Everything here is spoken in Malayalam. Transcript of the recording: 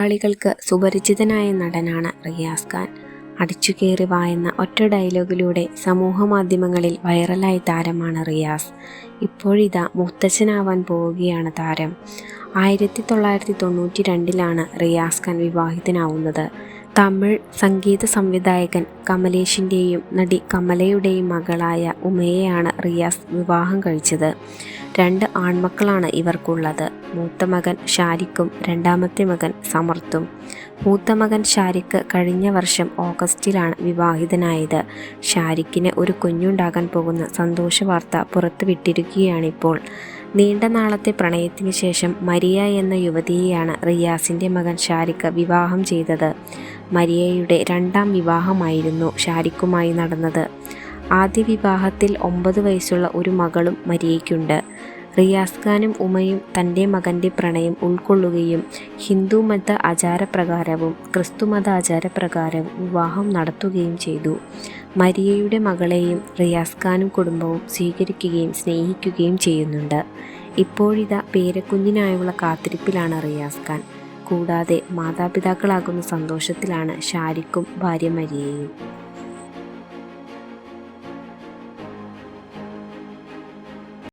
മലയാളികൾക്ക് സുപരിചിതനായ നടനാണ് റിയാസ് ഖാൻ. അടിച്ചു കയറി എന്ന ഒറ്റ ഡയലോഗിലൂടെ സമൂഹ മാധ്യമങ്ങളിൽ വൈറലായ താരമാണ് റിയാസ്. ഇപ്പോഴിതാ മുത്തച്ഛനാവാൻ പോവുകയാണ് താരം. ആയിരത്തി തൊള്ളായിരത്തി തൊണ്ണൂറ്റി രണ്ടിലാണ് റിയാസ് ഖാൻ വിവാഹിതനാവുന്നത്. തമിഴ് സംഗീത സംവിധായകൻ കമലേഷിന്റെയും നടി കമലയുടെയും മകളായ ഉമയെയാണ് റിയാസ് വിവാഹം കഴിച്ചത്. രണ്ട് ആൺമക്കളാണ് ഇവർക്കുള്ളത്. മൂത്ത മകൻ ഷാരിഖും രണ്ടാമത്തെ മകൻ സമർത്തും. മൂത്ത മകൻ ഷാരിഖ് കഴിഞ്ഞ വർഷം ഓഗസ്റ്റിലാണ് വിവാഹിതനായത്. ഷാരിഖിന് ഒരു കുഞ്ഞുണ്ടാകാൻ പോകുന്ന സന്തോഷ വാർത്ത പുറത്തുവിട്ടിരിക്കുകയാണിപ്പോൾ. നീണ്ട നാളത്തെ പ്രണയത്തിന് ശേഷം മരിയ എന്ന യുവതിയെയാണ് റിയാസിന്റെ മകൻ ഷാരിഖ് വിവാഹം ചെയ്തത്. മരിയയുടെ രണ്ടാം വിവാഹമായിരുന്നു ഷാരിക്കുമായി നടന്നത്. ആദ്യ വിവാഹത്തിൽ ഒമ്പത് വയസ്സുള്ള ഒരു മകളും മരിയയ്ക്കുണ്ട്. റിയാസ് ഖാനും ഉമയും തന്റെ മകന്റെ പ്രണയം ഉൾക്കൊള്ളുകയും ഹിന്ദു മത ആചാരപ്രകാരവും ക്രിസ്തുമത ആചാരപ്രകാരവും വിവാഹം നടത്തുകയും ചെയ്തു. മരിയയുടെ മകളെയും റിയാസ് ഖാനും കുടുംബവും സ്വീകരിക്കുകയും സ്നേഹിക്കുകയും ചെയ്യുന്നുണ്ട്. ഇപ്പോഴിതാ പേരക്കുഞ്ഞിനായുള്ള കാത്തിരിപ്പിലാണ് റിയാസ് ഖാൻ. കൂടാതെ മാതാപിതാക്കളാകുന്ന സന്തോഷത്തിലാണ് ഷാരിക്കും ഭാര്യ മരിയയും.